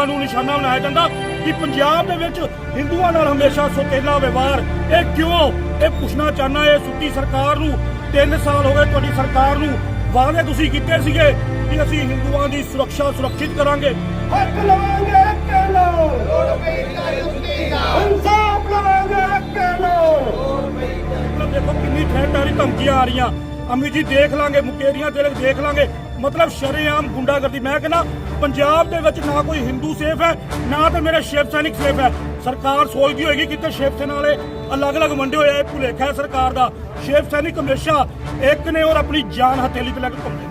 ਹਿੰਦੂਆਂ ਨੂੰ ਨਿਸ਼ਾਨਾ ਬਣਾਇਆ ਜਾਂਦਾ ਕਿ ਪੰਜਾਬ ਦੇ ਵਿੱਚ ਹਿੰਦੂਆਂ ਨਾਲ ਹਮੇਸ਼ਾ ਸੋਤੇਲਾ ਵਿਵਹਾਰ। ਇਹ ਕਿਉਂ? ਇਹ ਪੁੱਛਣਾ ਚਾਹਨਾ ਇਹ ਸੁੱਤੀ ਸਰਕਾਰ ਨੂੰ। 3 ਸਾਲ ਹੋ ਗਏ ਤੁਹਾਡੀ ਸਰਕਾਰ ਨੂੰ। ਵਾਅਦੇ ਤੁਸੀਂ ਕੀਤੇ ਸੀਗੇ ਕਿ ਅਸੀਂ ਹਿੰਦੂਆਂ ਦੀ ਸੁਰੱਖਿਆ ਸੁਰੱਖਿਤ ਕਰਾਂਗੇ। ਹੱਕ ਲਵਾਂਗੇ ਹੱਕ ਲੋ ਲੋੜ ਪਈ ਇਨਸਾਫ ਲਵਾਂਗੇ ਹੱਕ ਲੋ ਮਤਲਬ ਦੇਖੋ ਕਿੰਨੀ ਠਹਿਰਦਾਰੀ ਧਮਕੀਆਂ ਆ ਰਹੀਆਂ। ਅਮੀ ਜੀ ਦੇਖ ਲਾਂਗੇ ਮੁਕੇਰੀਆਂ ਤੇ ਦੇਖ ਲਾਂਗੇ। ਮਤਲਬ ਸ਼ਰੇਆਮ ਗੁੰਡਾਗਰਦੀ। ਮੈਂ ਕਹਿੰਦਾ ਪੰਜਾਬ ਦੇ ਵਿੱਚ ਨਾ ਕੋਈ ਹਿੰਦੂ ਸੇਫ ਹੈ, ਨਾ ਤੇ ਮੇਰੇ ਸ਼ਿਵ ਸੈਨਿਕ ਸੇਫ ਹੈ। ਸਰਕਾਰ ਸੋਚਦੀ ਹੋਏਗੀ ਕਿਤੇ ਸ਼ਿਵ ਸੈਨਾ ਵਾਲੇ ਅਲੱਗ-ਅਲੱਗ ਵੰਡੇ ਹੋਏ ਆ ਭੁਲੇਖਾ ਹੈ ਸਰਕਾਰ ਦਾ। ਸ਼ਿਵ ਸੈਨਿਕ ਹਮੇਸ਼ਾ ਇੱਕ ਨੇ ਔਰ ਆਪਣੀ ਜਾਨ ਹਥੇਲੀ ਤੇ ਲੈ ਕੇ ਘੁੰਮਦੇ ਨੇ।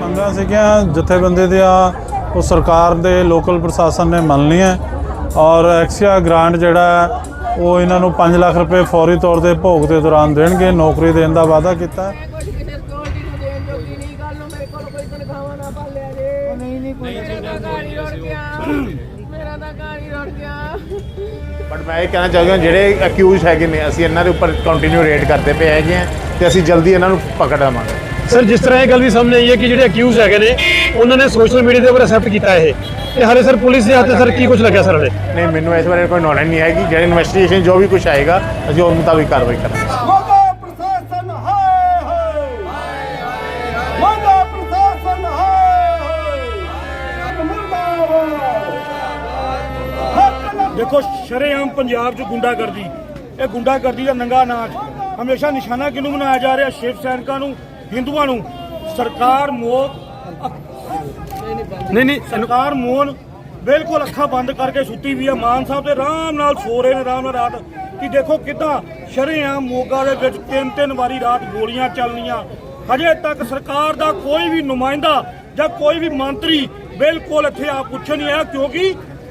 ਮੰਗਾਂ ਸੀਗੀਆਂ ਜਥੇਬੰਦੀ ਦੀਆਂ ਉਹ ਸਰਕਾਰ ਦੇ ਲੋਕਲ ਪ੍ਰਸ਼ਾਸਨ ਨੇ ਮੰਨ ਹੈ ਔਰ ਐਕਸੀਆ ਗ੍ਰਾਂਟ ਜਿਹੜਾ ਉਹ ਇਹਨਾਂ ਨੂੰ 5 ਲੱਖ ਰੁਪਏ ਫੌਰੀ ਤੌਰ ਤੇ ਭੋਗ ਦੇ ਦੌਰਾਨ ਦੇਣਗੇ, ਨੌਕਰੀ ਦੇਣ ਦਾ ਵਾਅਦਾ ਕੀਤਾ ਬਟ ਮੈਂ ਇਹ ਕਹਿਣਾ ਚਾਹੁੰਦਾ, ਜਿਹੜੇ ਅਕਿਊਜ਼ ਹੈਗੇ ਨੇ, ਅਸੀਂ ਇਹਨਾਂ ਦੇ ਉੱਪਰ ਕੰਟੀਨਿਊ ਰੇਟ ਕਰਦੇ ਪਏ ਹੈਗੇ ਹਾਂ ਤੇ ਅਸੀਂ ਜਲਦੀ ਇਹਨਾਂ ਨੂੰ ਪਕੜ ਲਵਾਂਗੇ। ਸਰ ਜਿਸ ਤਰ੍ਹਾਂ ਇਹ ਗੱਲ ਵੀ ਸਾਹਮਣੇ ਆਈ ਹੈ ਕਿ ਜਿਹੜੇ ਅਕਿਊਜ਼ ਹੈਗੇ ਨੇ ਉਹਨਾਂ ਨੇ ਸੋਸ਼ਲ ਮੀਡੀਆ ਦੇ ਉੱਪਰ ਅਸੈਪਟ ਕੀਤਾ ਇਹ। ਤੇ ਹਾਲੇ ਸਰ ਪੁਲਿਸ ਦੇ ਹੱਥੇ ਸਰ ਕੀ ਕੁਝ ਲੱਗਿਆ ਸਰ ਹਲੇ? ਨਹੀਂ ਮੈਨੂੰ ਇਸ ਬਾਰੇ ਕੋਈ ਨੌਲੇਜ ਨਹੀਂ ਹੈਗੀ। ਜਿਹੜੀ ਇਨਵੈਸਟੀਗੇਸ਼ਨ ਜੋ ਵੀ ਕੁਝ ਆਏਗਾ ਅਸੀਂ ਉਸ ਮੁਤਾਬਿਕ ਕਾਰਵਾਈ ਕਰਾਂਗੇ। ਮੋਗਾ ਪ੍ਰਸ਼ਾਸਨ ਹਾਏ ਹਾਏ। ਮੋਗਾ ਪ੍ਰਸ਼ਾਸਨ ਹਾਏ ਹਾਏ। ਮੁਰਦਾਬਾਦ। ਹੱਕ ਲਵਾਂਗੇ ਦੇਖੋ ਸ਼ਰੇਆਮ ਪੰਜਾਬ 'ਚ ਗੁੰਡਾਗਰਦੀ। ਇਹ ਗੁੰਡਾਗਰਦੀ ਦਾ ਨੰਗਾ ਨਾਚ। ਹਮੇਸ਼ਾ ਨਿਸ਼ਾਨਾ ਕਿਹਨੂੰ ਬਣਾਇਆ ਜਾ ਰਿਹਾ? ਸ਼ਿਵ ਸੈਨਿਕਾਂ ਨੂੰ। ਹਿੰਦੂਆਂ ਨੂੰ ਸਰਕਾਰ ਮੋਹ ਨਹੀਂ ਨਹੀਂ ਸਰਕਾਰ ਮੋਹਨ ਬਿਲਕੁਲ ਅੱਖਾਂ ਬੰਦ ਕਰਕੇ ਸੁੱਤੀ ਵੀ ਆ। ਮਾਨ ਸਾਹਿਬ ਤੇ ਆਰਾਮ ਨਾਲ ਸੋ ਰਹੇ ਨੇ ਆਰਾਮ ਨਾਲ ਰਾਤ ਕਿ ਦੇਖੋ ਕਿਦਾਂ ਸ਼ਰੇਆਮ ਮੋਗਾ ਦੇ ਵਿੱਚ ਤਿੰਨ ਤਿੰਨ ਵਾਰੀ ਰਾਤ ਗੋਲੀਆਂ ਚੱਲਣੀਆਂ। ਹਜੇ ਤੱਕ ਸਰਕਾਰ ਦਾ ਕੋਈ ਵੀ ਨੁਮਾਇੰਦਾ ਜਾਂ ਕੋਈ ਵੀ ਮੰਤਰੀ ਬਿਲਕੁਲ ਇੱਥੇ ਆ ਪੁੱਛਣ ਨਹੀਂ ਆਇਆ ਕਿਉਂਕਿ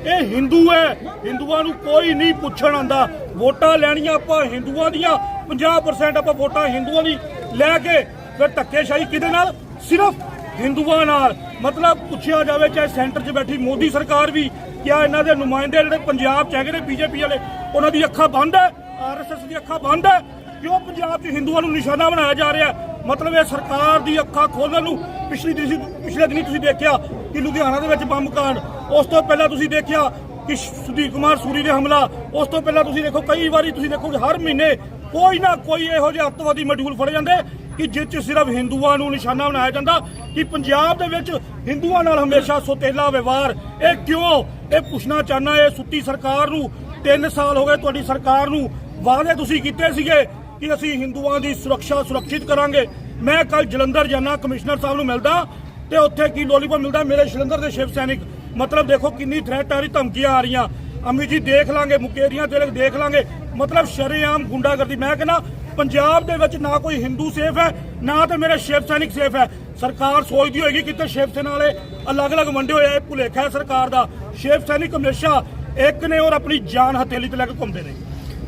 ਇਹ ਹਿੰਦੂ ਹੈ। ਹਿੰਦੂਆਂ ਨੂੰ ਕੋਈ ਨਹੀਂ ਪੁੱਛਣ ਆਂਦਾ ਵੋਟਾਂ ਲੈਣੀਆਂ ਆਪਾਂ ਹਿੰਦੂਆਂ ਦੀਆਂ 50% ਆਪਾਂ ਵੋਟਾਂ ਹਿੰਦੂਆਂ ਦੀ ਲੈ ਕੇ ਫਿਰ ਧੱਕੇਸ਼ਾਹੀ ਕਿਹਦੇ ਨਾਲ? ਸਿਰਫ ਹਿੰਦੂਆਂ ਨਾਲ। ਮਤਲਬ ਪੁੱਛਿਆ ਜਾਵੇ ਚਾਹੇ ਸੈਂਟਰ 'ਚ ਬੈਠੀ ਮੋਦੀ ਸਰਕਾਰ ਵੀ ਕਿਆ ਇਹਨਾਂ ਦੇ ਨੁਮਾਇੰਦੇ ਜਿਹੜੇ ਪੰਜਾਬ 'ਚ ਹੈਗੇ ਨੇ, ਬੀਜੇਪੀ ਵਾਲੇ, ਉਹਨਾਂ ਦੀ ਅੱਖਾਂ ਬੰਦ ਹੈ? ਆਰਐਸਐਸ ਦੀ ਅੱਖਾਂ ਬੰਦ ਹੈ? ਕਿਉਂ ਪੰਜਾਬ 'ਚ ਹਿੰਦੂਆਂ ਨੂੰ ਨਿਸ਼ਾਨਾ ਬਣਾਇਆ ਜਾ ਰਿਹਾ? ਮਤਲਬ ਇਹ ਸਰਕਾਰ ਦੀ ਅੱਖਾਂ ਖੋਲਣ ਨੂੰ ਪਿਛਲੀ ਦਿਨੀ ਪਿਛਲੇ ਦਿਨੀ ਤੁਸੀਂ ਦੇਖਿਆ ਕਿ ਲੁਧਿਆਣਾ ਦੇ ਵਿੱਚ ਬੰਬ ਕਾਂਡ, ਉਸ ਤੋਂ ਪਹਿਲਾਂ ਤੁਸੀਂ ਦੇਖਿਆ ਕਿ ਸੁਦੀਪ ਕੁਮਾਰ ਸੂਰੀ ਦੇ ਹਮਲਾ, ਉਸ ਤੋਂ ਪਹਿਲਾਂ ਤੁਸੀਂ ਦੇਖੋ ਕਈ ਵਾਰੀ ਤੁਸੀਂ ਦੇਖੋਗੇ ਹਰ ਮਹੀਨੇ ਕੋਈ ਨਾ ਕੋਈ ਇਹੋ ਜਿਹੇ ਅੱਤਵਾਦੀ ਮਡਿਊਲ ਫੜੇ ਜਾਂਦੇ। ਕਿ ਜਿਸ 'ਚ ਸਿਰਫ ਹਿੰਦੂਆਂ ਨੂੰ ਨਿਸ਼ਾਨਾ ਬਣਾਇਆ ਜਾਂਦਾ ਕਿ ਪੰਜਾਬ ਦੇ ਵਿੱਚ ਹਿੰਦੂਆਂ ਨਾਲ ਹਮੇਸ਼ਾ ਸੋਤੇਲਾ ਵਿਵਹਾਰ। ਇਹ ਕਿਉਂ? ਇਹ ਪੁੱਛਣਾ ਚਾਹਨਾ ਇਹ ਸੁੱਤੀ ਸਰਕਾਰ ਨੂੰ। 3 ਸਾਲ ਹੋ ਗਏ ਤੁਹਾਡੀ ਸਰਕਾਰ ਨੂੰ। ਵਾਅਦੇ ਤੁਸੀਂ ਕੀਤੇ ਸੀਗੇ ਕਿ ਅਸੀਂ ਹਿੰਦੂਆਂ ਦੀ ਸੁਰੱਖਿਆ ਸੁਰੱਖਿਤ ਕਰਾਂਗੇ। ਮੈਂ ਕੱਲ ਜਲੰਧਰ ਜਾਣਾ ਕਮਿਸ਼ਨਰ ਸਾਹਿਬ ਨੂੰ ਮਿਲਦਾ ਤੇ ਉੱਥੇ ਕੀ ਲੋਲੀਪੌਪ ਮਿਲਦਾ? ਮੇਰੇ ਜਲੰਧਰ ਦੇ ਸ਼ਿਵ ਸੈਨਿਕ। ਮਤਲਬ ਦੇਖੋ ਕਿੰਨੀ ਥ੍ਰੈਟ ਆ ਰਹੀ ਧਮਕੀਆਂ ਆ ਰਹੀਆਂ। ਅਮੀ ਜੀ ਦੇਖ ਲਾਂਗੇ, ਮੁਕੇਰੀਆਂ ਤੇ ਦੇਖ ਲਾਂਗੇ। ਮਤਲਬ ਸ਼ਰੇਆਮ ਗੁੰਡਾਗਰਦੀ। ਮੈਂ ਕਹਿੰਦਾ ਪੰਜਾਬ ਦੇ ਵਿੱਚ ਨਾ ਕੋਈ ਹਿੰਦੂ ਸੇਫ ਹੈ ਨਾ ਤੇ ਮੇਰੇ ਸ਼ਿਵ ਸੈਨਿਕ ਸੇਫ ਹੈ। ਸਰਕਾਰ ਸੋਚਦੀ ਹੋਏਗੀ ਕਿਤੇ ਸ਼ਿਵ ਸੈਨਾ ਵਾਲੇ ਅਲੱਗ-ਅਲੱਗ ਵੰਡੇ ਹੋਏ ਆ ਇਹ ਭੁਲੇਖਾ ਹੈ ਸਰਕਾਰ ਦਾ। ਸ਼ਿਵ ਸੈਨਿਕ ਹਮੇਸ਼ਾ ਇੱਕ ਨੇ ਔਰ ਆਪਣੀ ਜਾਨ ਹਥੇਲੀ ਤੇ ਲੈ ਕੇ ਘੁੰਮਦੇ ਨੇ।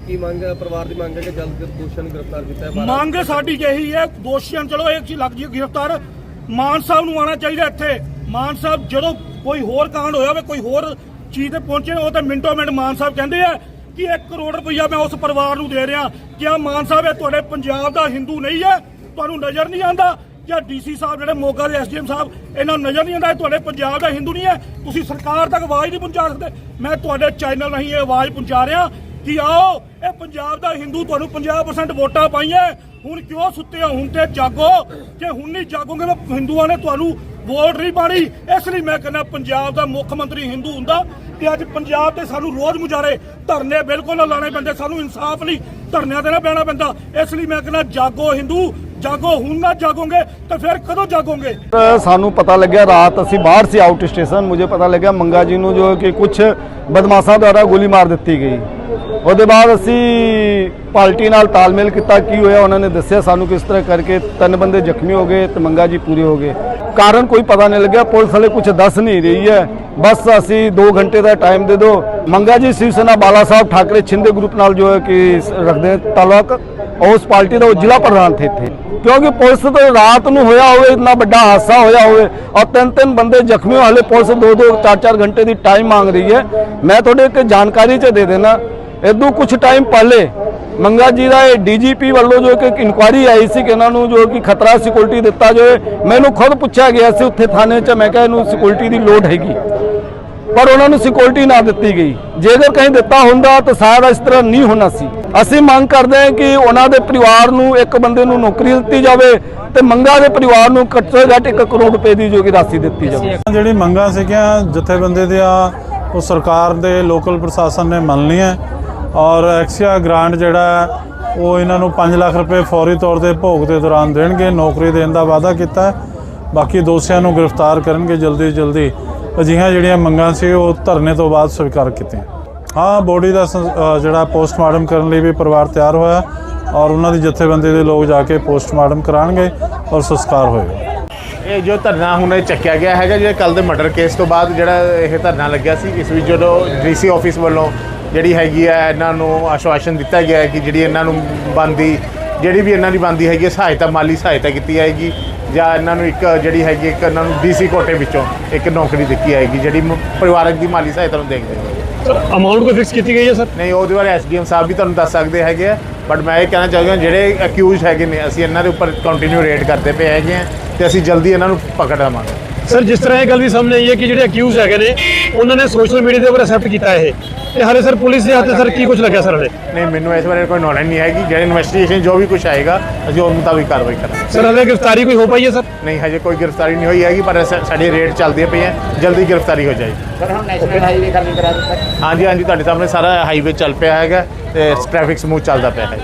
ਕੀ ਮੰਗ ਹੈ? ਪਰਿਵਾਰ ਦੀ ਮੰਗ ਹੈ ਕਿ ਜਲਦ ਦੋਸ਼ੀਆਂ ਨੂੰ ਗ੍ਰਿਫਤਾਰ ਕੀਤਾ ਜਾਵੇ ਮੰਗ ਸਾਡੀ ਇਹੀ ਹੈ ਦੋਸ਼ੀਆਂ ਨੂੰ ਚਲੋ ਇੱਕ ਚੀਜ਼ ਲੱਗ ਜੀ ਗ੍ਰਿਫਤਾਰ। ਮਾਨ ਸਾਹਿਬ ਨੂੰ ਆਉਣਾ ਚਾਹੀਦਾ ਇੱਥੇ। ਮਾਨ ਸਾਹਿਬ ਜਦੋਂ ਕੋਈ ਹੋਰ ਕਾਂਡ ਹੋਇਆ ਹੋਵੇ ਕੋਈ ਹੋਰ ਚੀਜ਼ ਤੇ ਪਹੁੰਚੇ ਉਹ ਤਾਂ ਮਿੰਟੋ ਮਿੰਟ ਮਾਨ ਸਾਹਿਬ ਕਹਿੰਦੇ ਆ ਕਿ 1 ਕਰੋੜ ਰੁਪਈਆ ਮੈਂ ਉਸ ਪਰਿਵਾਰ ਨੂੰ ਦੇ ਰਿਹਾ। ਕਿਆ ਮਾਨ ਸਾਹਿਬ, ਇਹ ਤੁਹਾਡੇ ਪੰਜਾਬ ਦਾ ਹਿੰਦੂ ਨਹੀਂ ਹੈ? ਤੁਹਾਨੂੰ ਨਜ਼ਰ ਨਹੀਂ ਆਂਦਾ ਜਾਂ ਡੀਸੀ ਸਾਹਿਬ ਜਿਹੜੇ ਮੋਗਾ ਦੇ ਐਸਡੀਐਮ ਸਾਹਿਬ, ਇਹਨਾਂ ਨੂੰ ਨਜ਼ਰ ਨਹੀਂ ਆਉਂਦਾ? ਤੁਹਾਡੇ ਪੰਜਾਬ ਦਾ ਹਿੰਦੂ ਨਹੀਂ ਹੈ? ਤੁਸੀਂ ਸਰਕਾਰ ਤੱਕ ਆਵਾਜ਼ ਨਹੀਂ ਪਹੁੰਚਾ ਸਕਦੇ। ਮੈਂ ਤੁਹਾਡੇ ਚੈਨਲ ਰਾਹੀਂ ਇਹ ਆਵਾਜ਼ ਪਹੁੰਚਾ ਰਿਹਾ ਕਿ ਆਓ, ਇਹ ਪੰਜਾਬ ਦਾ ਹਿੰਦੂ, ਤੁਹਾਨੂੰ 50% ਵੋਟਾਂ ਪਾਈਆਂ। ਹੁਣ ਕਿਉਂ ਸੁੱਤੇ ਹੋ? ਹੁਣ ਤੇ ਜਾਗੋ। ਜੇ ਹੁਣ ਨਹੀਂ ਜਾਗੋਗੇ, ਤਾਂ ਹਿੰਦੂਆਂ ਨੇ ਤੁਹਾਨੂੰ ਵੋਟ ਨਹੀਂ ਪਾਣੀ। ਇਸ ਲਈ ਮੈਂ ਕਹਿੰਦਾ ਪੰਜਾਬ ਦਾ ਮੁੱਖ ਮੰਤਰੀ ਹਿੰਦੂ ਹੁੰਦਾ ਤੇ ਅੱਜ ਪੰਜਾਬ ਤੇ ਸਾਨੂੰ ਰੋਜ਼ ਮੁਜ਼ਾਰੇ ਧਰਨੇ ਬਿਲਕੁਲ ਨਾ ਲਾਣੇ ਪੈਂਦੇ, ਸਾਨੂੰ ਇਨਸਾਫ ਲਈ ਧਰਨਿਆਂ ਤੇ ਨਾ ਬਹਿਣਾ ਪੈਂਦਾ। ਇਸ ਲਈ ਮੈਂ ਕਹਿੰਦਾ ਜਾਗੋ ਹਿੰਦੂ, ਜਾਗੋ ਹੁਣ ਨਾ ਜਾਗੋਗੇ ਤਾਂ ਫਿਰ ਕਦੋਂ ਜਾਗੋਗੇ? ਸਾਨੂੰ ਪਤਾ ਲੱਗਿਆ ਰਾਤ ਅਸੀਂ ਬਾਹਰ ਸੀ ਆਊਟ ਸਟੇਸ਼ਨ ਮੁਝੇ ਪਤਾ ਲੱਗਿਆ ਮੰਗਾ ਜੀ ਨੂੰ ਜੋ ਕਿ ਕੁਝ ਬਦਮਾਸ਼ਾਂ ਦੁਆਰਾ ਗੋਲੀ ਮਾਰ ਦਿੱਤੀ ਗਈ। ਉਹਦੇ ਬਾਅਦ ਅਸੀਂ ਪਾਰਟੀ ਨਾਲ ਤਾਲਮੇਲ ਕੀਤਾ, ਕੀ ਹੋਇਆ, ਉਹਨਾਂ ਨੇ ਦੱਸਿਆ ਸਾਨੂੰ ਕਿਸ ਤਰ੍ਹਾਂ ਕਰਕੇ ਤਿੰਨ ਬੰਦੇ ਜ਼ਖਮੀ ਹੋ ਗਏ ਤੇ ਮੰਗਾ ਜੀ ਪੂਰੇ ਹੋ ਗਏ। ਕਾਰਨ ਕੋਈ ਪਤਾ ਨਹੀਂ ਲੱਗਿਆ, ਪੁਲਿਸ ਵਾਲੇ ਕੁਝ ਦੱਸ ਨਹੀਂ ਰਹੀ ਹੈ। ਬਸ ਅਸੀਂ 2 ਘੰਟੇ ਦਾ ਟਾਈਮ ਦੇ ਦਿਓ। ਮੰਗਾ ਜੀ, ਸ਼ਿਵ ਸੈਨਾ, ਬਾਲਾ ਸਾਹਿਬ ਠਾਕਰੇ, ਛਿੰਦੇ ਗਰੁੱਪ ਨਾਲ ਜੋ ਹੈ ਕਿ ਰੱਖਦੇ ਤਾਲੁਕ, ਉਸ ਪਾਰਟੀ ਦਾ ਉਹ ਜ਼ਿਲ੍ਹਾ ਪ੍ਰਧਾਨ ਥੇ ਇੱਥੇ। ਕਿਉਂਕਿ ਪੁਲਿਸ ਤੋਂ ਰਾਤ ਨੂੰ ਹੋਇਆ ਹੋਵੇ ਇਤਨਾ ਵੱਡਾ ਹਾਦਸਾ ਹੋਇਆ ਹੋਵੇ, ਔਰ ਤਿੰਨ ਤਿੰਨ ਬੰਦੇ ਜ਼ਖਮੀ ਹੋਏ, ਹਾਲੇ ਪੁਲਿਸ ਦੋ ਦੋ, ਚਾਰ ਚਾਰ ਘੰਟੇ ਦੀ ਟਾਈਮ ਮੰਗ ਰਹੀ ਹੈ। ਮੈਂ ਤੁਹਾਡੇ ਇੱਕ ਜਾਣਕਾਰੀ ਚ ਦੇ ਦੇਣਾ ਇਦੋਂ ਕੁਝ ਟਾਈਮ ਪਹਿਲੇ ਮੰਗਾ ਜੀ ਦਾ ਇਹ ਡੀਜੀਪੀ ਵੱਲੋਂ ਜੋ ਕਿ ਇੱਕ ਇਨਕੁਆਇਰੀ ਆਈ ਸੀ ਕਿ ਇਹਨਾਂ ਨੂੰ ਜੋ ਕਿ ਖਤਰਾ ਸਿਕਿਉਰਿਟੀ ਦਿੱਤਾ ਜਾਵੇ, ਮੈਨੂੰ ਖੁਦ ਪੁੱਛਿਆ ਗਿਆ ਸੀ ਉੱਥੇ ਥਾਣੇ 'ਚ, ਮੈਂ ਕਿਹਾ ਇਹਨੂੰ ਸਿਕਿਉਰਿਟੀ ਦੀ ਲੋੜ ਹੈਗੀ। ਪਰ ਉਹਨਾਂ ਨੂੰ ਸਿਕਿਉਰਿਟੀ ਨਾ ਦਿੱਤੀ ਗਈ। ਜੇਕਰ ਕਹੀਂ ਦਿੱਤਾ ਹੁੰਦਾ ਤਾਂ ਸ਼ਾਇਦ ਇਸ ਤਰ੍ਹਾਂ ਨਹੀਂ ਹੋਣਾ ਸੀ। ਅਸੀਂ ਮੰਗ ਕਰਦੇ ਹਾਂ ਕਿ ਉਹਨਾਂ ਦੇ ਪਰਿਵਾਰ ਨੂੰ ਇੱਕ ਬੰਦੇ ਨੂੰ ਨੌਕਰੀ ਦਿੱਤੀ ਜਾਵੇ ਤੇ ਮੰਗਾ ਦੇ ਪਰਿਵਾਰ ਨੂੰ ਘੱਟੋ ਘੱਟ 1 ਕਰੋੜ ਰੁਪਏ ਦੀ ਜੋ ਕਿ ਰਾਸ਼ੀ ਦਿੱਤੀ ਜਾਵੇ। ਜਿਹੜੀ ਮੰਗਾਂ ਸੀਗੀਆਂ, ਜਥੇਬੰਦੀ ਦੀਆਂ, ਉਹ ਸਰਕਾਰ ਦੇ ਲੋਕਲ ਪ੍ਰਸ਼ਾਸਨ ਨੇ ਮੰਨ ਲਈਆਂ ਔਰ ਐਕਸੀਆ ਗ੍ਰਾਂਟ ਜਿਹੜਾ ਉਹ ਇਹਨਾਂ ਨੂੰ 5 ਲੱਖ ਰੁਪਏ ਫੌਰੀ ਤੌਰ ਤੇ ਭੋਗ ਦੇ ਦੌਰਾਨ ਦੇਣਗੇ, ਨੌਕਰੀ ਦੇਣ ਦਾ ਵਾਅਦਾ ਕੀਤਾ ਹੈ। ਬਾਕੀ ਦੋਸ਼ੀਆਂ ਨੂੰ ਗ੍ਰਿਫਤਾਰ ਕਰਨਗੇ ਜਲਦੀ ਜਲਦੀ। ਅਜਿਹੀਆਂ ਜਿਹੜੀਆਂ ਮੰਗਾਂ ਸੀ, ਉਹ ਧਰਨੇ ਤੋਂ ਬਾਅਦ ਸਵੀਕਾਰ ਕੀਤੀਆਂ। ਹਾਂ, ਬੋਡੀ ਦਾ ਜਿਹੜਾ ਪੋਸਟਮਾਰਟਮ ਕਰਨ ਲਈ ਵੀ ਪਰਿਵਾਰ ਤਿਆਰ ਹੋਇਆ ਔਰ ਉਹਨਾਂ ਦੀ ਜਥੇਬੰਦੀ ਦੇ ਲੋਕ ਜਾ ਕੇ ਪੋਸਟਮਾਰਟਮ ਕਰਾਉਣਗੇ ਔਰ ਸੰਸਕਾਰ ਹੋਏਗਾ। ਇਹ ਜੋ ਧਰਨਾ ਹੁਣ ਇਹ ਚੱਕਿਆ ਗਿਆ ਹੈਗਾ ਜਿਹੜਾ ਕੱਲ ਦੇ ਮਰਡਰ ਕੇਸ ਤੋਂ ਬਾਅਦ ਜਿਹੜਾ ਇਹ ਧਰਨਾ ਲੱਗਿਆ ਸੀ, ਇਸ ਵਿੱਚ ਜਦੋਂ ਡੀਸੀ ਆਫਿਸ ਵੱਲੋਂ ਜਿਹੜੀ ਹੈਗੀ ਹੈ ਇਹਨਾਂ ਨੂੰ ਆਸ਼ਵਾਸਨ ਦਿੱਤਾ ਗਿਆ ਹੈ ਕਿ ਜਿਹੜੀ ਇਹਨਾਂ ਨੂੰ ਬੰਦੀ ਜਿਹੜੀ ਵੀ ਇਹਨਾਂ ਦੀ ਬੰਦੀ ਹੈਗੀ ਹੈ, ਸਹਾਇਤਾ ਮਾਲੀ ਸਹਾਇਤਾ ਕੀਤੀ ਜਾਏਗੀ ਜਾਂ ਇਹਨਾਂ ਨੂੰ ਇੱਕ ਜਿਹੜੀ ਹੈਗੀ ਇੱਕ ਇਹਨਾਂ ਨੂੰ ਡੀਸੀ ਕੋਟੇ ਵਿੱਚੋਂ ਇੱਕ ਨੌਕਰੀ ਦਿੱਤੀ ਜਾਏਗੀ ਜਿਹੜੀ ਮ- ਪਰਿਵਾਰਕ ਦੀ ਮਾਲੀ ਸਹਾਇਤਾ ਨੂੰ ਦੇਖਦੇ ਸਰ ਅਮਾਉਂਟ ਕੋਈ ਫਿਕਸ ਕੀਤੀ ਗਈ ਹੈ ਸਰ ਨਹੀਂ ਉਹਦੇ ਬਾਰੇ ਐਸਡੀਐਮ ਸਾਹਿਬ ਵੀ ਤੁਹਾਨੂੰ ਦੱਸ ਸਕਦੇ ਹੈਗੇ ਆ ਬਟ ਮੈਂ ਇਹ ਕਹਿਣਾ ਚਾਹੁੰਦਾ ਜਿਹੜੇ ਅਕਿਊਜ਼ ਹੈਗੇ ਨੇ ਅਸੀਂ ਇਹਨਾਂ ਦੇ ਉੱਪਰ ਕੰਟੀਨਿਊ ਰੇਡ ਕਰਦੇ ਪਏ ਹੈਗੇ ਆ ਤੇ ਅਸੀਂ ਜਲਦੀ ਇਹਨਾਂ ਨੂੰ ਪਕੜ ਲਵਾਂਗੇ। ਸਰ ਜਿਸ ਤਰ੍ਹਾਂ ਇਹ ਗੱਲ ਵੀ ਸਾਹਮਣੇ ਆਈ ਹੈ ਕਿ ਜਿਹੜੇ ਅਕਿਊਜ਼ ਹੈਗੇ ਨੇ ਉਹਨਾਂ ਨੇ ਸੋਸ਼ਲ ਮੀਡੀਆ ਦੇ ਉੱਪਰ ਅਸੈਪਟ ਕੀਤਾ ਇਹ ਤੇ ਹਾਲੇ ਸਰ ਪੁਲਿਸ ਦੇ ਹੱਥੇ ਸਰ ਕੀ ਕੁਝ ਲੱਗਿਆ ਸਰ ਹਲੇ ਨਹੀਂ ਮੈਨੂੰ ਇਸ ਬਾਰੇ ਕੋਈ ਨੌਲੇਜ ਨਹੀਂ ਹੈਗੀ ਜਿਹੜੇ ਇਨਵੈਸਟੀਗੇਸ਼ਨ ਜੋ ਵੀ ਕੁਝ ਆਏਗਾ ਅਸੀਂ ਉਸ ਮੁਤਾਬਿਕ ਕਾਰਵਾਈ ਕਰਾਂਗੇ ਸਰ ਹਲੇ ਗ੍ਰਿਫਤਾਰੀ ਕੋਈ ਹੋ ਪਾਈ ਹੈ ਸਰ ਨਹੀਂ ਹਜੇ ਕੋਈ ਗ੍ਰਿਫਤਾਰੀ ਨਹੀਂ ਹੋਈ ਹੈਗੀ ਪਰ ਸਾ- ਸਾਡੀ ਰੇਡ ਚੱਲਦੀਆਂ ਪਈਆਂ ਜਲਦੀ ਗ੍ਰਿਫਤਾਰੀ ਹੋ ਜਾਏਗੀ ਸਰ ਹੁਣ ਨੈਸ਼ਨਲ ਹਾਈਵੇ ਖਾਲੀ ਕਰਾ ਦਿੱਤਾ ਹਾਂਜੀ ਹਾਂਜੀ ਤੁਹਾਡੇ ਸਾਹਮਣੇ ਸਾਰਾ ਹਾਈਵੇ ਚੱਲ ਪਿਆ ਹੈਗਾ ਤੇ ਟ੍ਰੈਫਿਕ ਸਮੂਥ ਚੱਲਦਾ ਪਿਆ ਹੈ